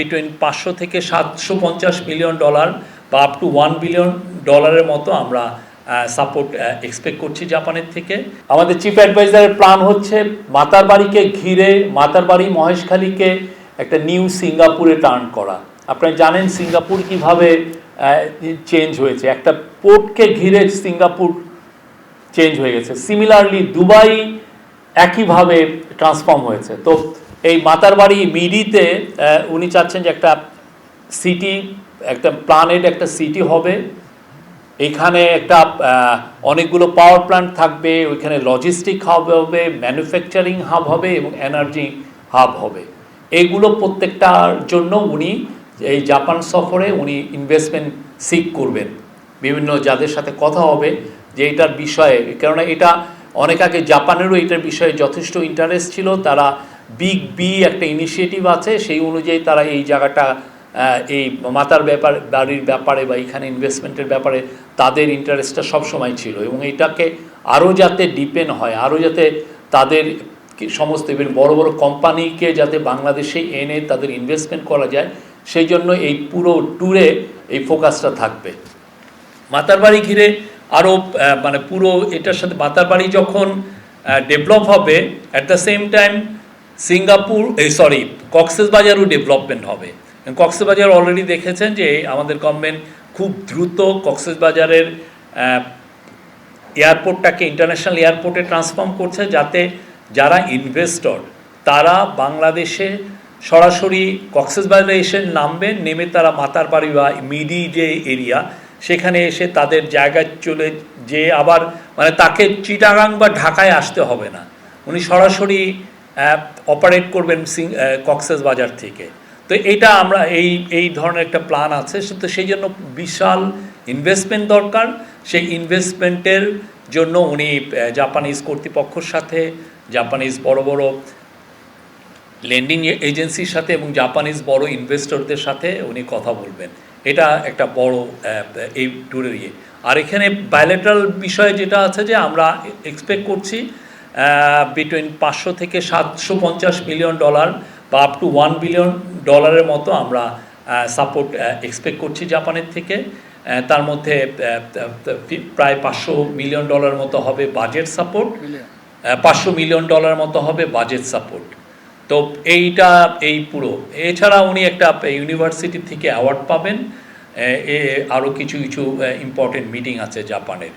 Between পাঁচশো থেকে সাতশো পঞ্চাশ মিলিয়ন ডলার বা আপ টু ওয়ান বিলিয়ন ডলারের মতো আমরা সাপোর্ট এক্সপেক্ট করছি জাপানের থেকে। আমাদের চিফ অ্যাডভাইজারের প্ল্যান হচ্ছে মাতারবাড়িকে ঘিরে মাতারবাড়ি মহেশখালীকে একটা নিউ সিঙ্গাপুরে টার্ন করা। আপনারা জানেন সিঙ্গাপুর কীভাবে চেঞ্জ হয়েছে। একটা পোর্টকে ঘিরে সিঙ্গাপুর চেঞ্জ হয়ে গেছে। সিমিলারলি দুবাই একইভাবে ট্রান্সফর্ম হয়েছে। তো এই মাতারবাড়ি মিডিতে আহ, উনি চাচ্ছেন যে একটা সিটি একটা প্ল্যানেট একটা সিটি হবে। এখানে একটা অনেকগুলো পাওয়ার প্ল্যান্ট থাকবে ওইখানে লজিস্টিক হাব হবে ম্যানুফ্যাকচারিং হাব হবে এবং এনার্জি হাব হবে। এগুলো প্রত্যেকটার জন্য উনি এই জাপান সফরে উনি ইনভেস্টমেন্ট সিক করবেন। বিভিন্ন যাদের সাথে কথা হবে যে এটার বিষয়ে কেননা এটা অনেক আগে জাপানেরও এটার বিষয়ে যথেষ্ট ইন্টারেস্ট ছিল তারা বিগ বি একটা ইনিশিয়েটিভ আছে, সেই অনুযায়ী তারা এই জায়গাটা এই মাতার ব্যাপার, বাড়ির ব্যাপারে বা এখানে ইনভেস্টমেন্টের ব্যাপারে তাদের ইন্টারেস্টটা সবসময় ছিল এবং এটাকে আরও যাতে ডিপেন্ড হয়, আরও যাতে তাদের সমস্ত ইভেন বড় বড় কোম্পানিকে যাতে বাংলাদেশে এনে তাদের ইনভেস্টমেন্ট করা যায়, সেই জন্য এই পুরো ট্যুরে এই ফোকাসটা থাকবে। মাতার বাড়ি ঘিরে আরও মানে পুরো এটার সাথে মাতার বাড়ি যখন ডেভেলপ হবে at the same time Singapore এই সরি কক্সেসবাজারও ডেভেলপমেন্ট হবে। কক্সেস বাজার অলরেডি দেখেছেন যে আমাদের গভর্নমেন্ট খুব দ্রুত কক্সেস বাজারের এয়ারপোর্টটাকে ইন্টারন্যাশনাল এয়ারপোর্টে ট্রান্সফর্ম করছে যাতে যারা ইনভেস্টর তারা বাংলাদেশে সরাসরি কক্সবাজারে এসে নামবে, নেমে তারা মাতারবাড়ি বা মিডি যে এরিয়া সেখানে এসে তাদের জায়গায় চলে যে আবার মানে তাকে চিটাগাং বা ঢাকায় আসতে হবে না। উনি সরাসরি অপারেট করবেন সিং কক্সেস বাজার থেকে। তো এটা আমরা, এই এই ধরনের একটা প্ল্যান আছে তো সেই জন্য বিশাল ইনভেস্টমেন্ট দরকার। সেই ইনভেস্টমেন্টের জন্য উনি জাপানিজ কর্তৃপক্ষর সাথে জাপানিজ বড় বড় লেন্ডিং এজেন্সির সাথে এবং জাপানিজ বড় ইনভেস্টরদের সাথে উনি কথা বলবেন। এটা একটা বড় এই ট্যুরের ইয়ে। আর এখানে বায়োলেটারাল বিষয়ে যেটা আছে যে আমরা এক্সপেক্ট করছি বিটুইন পাঁচশো থেকে সাতশো পঞ্চাশ মিলিয়ন ডলার বা আপ টু ওয়ান বিলিয়ন ডলারের মতো আমরা সাপোর্ট এক্সপেক্ট করছি জাপানের থেকে। তার মধ্যে প্রায় পাঁচশো মিলিয়ন ডলার মতো হবে বাজেট সাপোর্ট পাঁচশো মিলিয়ন ডলার মতো হবে বাজেট সাপোর্ট তো এইটা এই পুরো। এছাড়া উনি একটা ইউনিভার্সিটি থেকে অ্যাওয়ার্ড পাবেন। এ আরও কিছু কিছু ইম্পর্টেন্ট মিটিং আছে জাপানের।